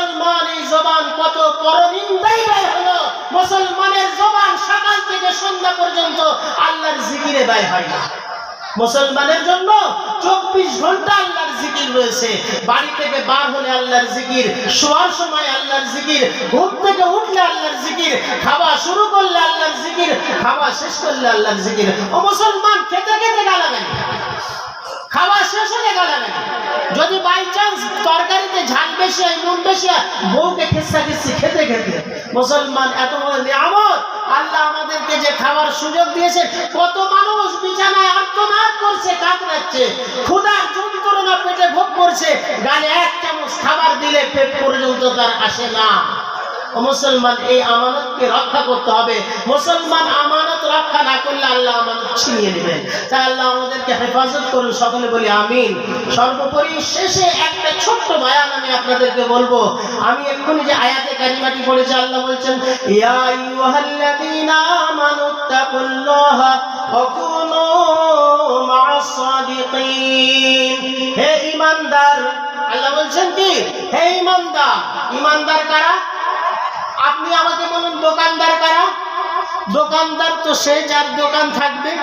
মুসলমান জবান কত পরনিন্দাই ব্যয় হলো? মুসলমানের জবান সকাল থেকে সন্ধ্যা পর্যন্ত আল্লাহর জিকিরে ব্যয় হয় না। মুসলমানের জন্য চব্বিশ ঘণ্টা আল্লাহর জিকির রয়েছে। বাড়ি থেকে বার হলে আল্লাহর জিকির, শোয়ার সময় আল্লাহর জিকির, ঘুম থেকে উঠলে আল্লাহর জিকির, খাওয়া শুরু করলে আল্লাহর জিকির, খাওয়া শেষ করলে আল্লাহর জিকির। ও মুসলমান খেতে খেতে গালাবেন খাওয়া শেষ হলে গালাবেন যদি বাই চান্স তরকারিতে ঝাল বেশি, নুন বেশি, বউকে খেসা খেসি খেতে খেতে। মুসলমান, এত বড় নিয়ামত। আল্লাহ আমাদেরকে যে খাওয়ার সুযোগ দিয়েছে কত মানুষ বিছানায় আত্মনাদ করছে, কাতরাচ্ছে, ক্ষুধার যন্ত্রণা পেটে ভোগ করছে, গালে এক চামচ খাবার দিলে পেট পর্যন্ত তার আসে না। মুসলমান, এই আমানতকে রক্ষা করতে হবে। মুসলমান করলে আল্লাহ আমানত ছিনিয়ে নেবেন। তাই আল্লাহ আমাদেরকে হেফাজত করুন, সকলে বলি আমিন। সর্বোপরি শেষে একটা ছোট্ট বায়ান আমি আপনাদেরকে বলব। আমি এক্ষুনি যে আয়াতে কারিমাটি আল্লাহ বলছেন, ইয়া কুনু মা'আস সাদিকিন। হে ঈমানদার, আল্লাহ বলছেন কি? হে ঈমানদার ঈমানদার কারা? আপনি আমাকে বলুন, দোকানদার কারা? দোকানদার তো সে যার দোকান থাকবে।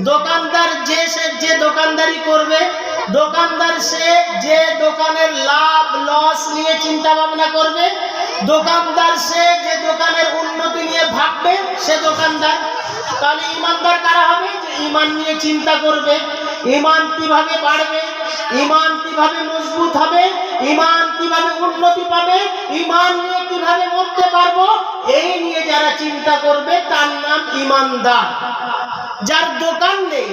দোকানদার যে সে যে দোকানদারি করবে, দোকানদার সে যে দোকানের লাভ, লস নিয়ে চিন্তা ভাবনা করবে, দোকানদার সে যে দোকানের উন্নতি নিয়ে ভাববে, সে দোকানদার। তাহলে ইমানদার কারা হবে? যে ইমান নিয়ে চিন্তা করবে। ইমান কীভাবে বাড়বে? ইমান কীভাবে মজবুত হবে? ইমান কীভাবে উন্নতি পাবে? ইমান নিয়ে কীভাবে মরতে পারব? এই নিয়ে যারা চিন্তা করবে, তার নাম ইমানদার। যার দোকান নেই,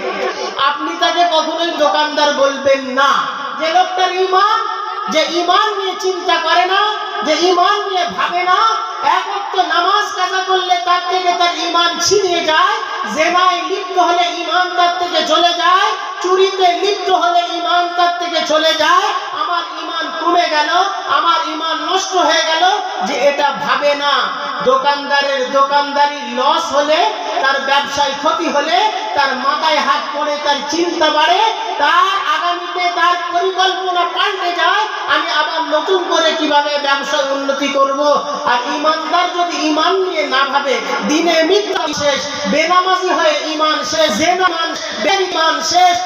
আপনি তাকে কখনোই দোকানদার বলবেন না। যে লোকটার ইমান, যে ইমান নিয়ে চিন্তা করে না, যে ইমান নিয়ে ভাবে না এক অক্ত নামাজ কাজা করলে তার থেকে তার ইমান ছিনিয়ে যায়, জেনায় লিপ্ত হলে ইমান তার থেকে চলে যায়, চুরিতে লিপ্ত হলে ইমান তার থেকে চলে যায়, আমার ইমান কমে গেল, আমার ইমান নষ্ট হয়ে গেল যে এটা ভাবে না। দোকানদারের দোকানদারি লস হলে, তার ব্যবসায় ক্ষতি হলে, তার মাথায় হাত পড়ে, তার চিন্তা বাড়ে, তার আগামীতে তার পরিকল্পনা পাল্টে যায়, আমি আবার নতুন করে কীভাবে ব্যবসা উন্নতি করব? আর ইমানদার যদি ইমান নিয়ে না ভাবে, দিনে মিথ্যা শেষ বেনামাজি হয়ে ইমান শেষ জেনামান বেঈমান শেষ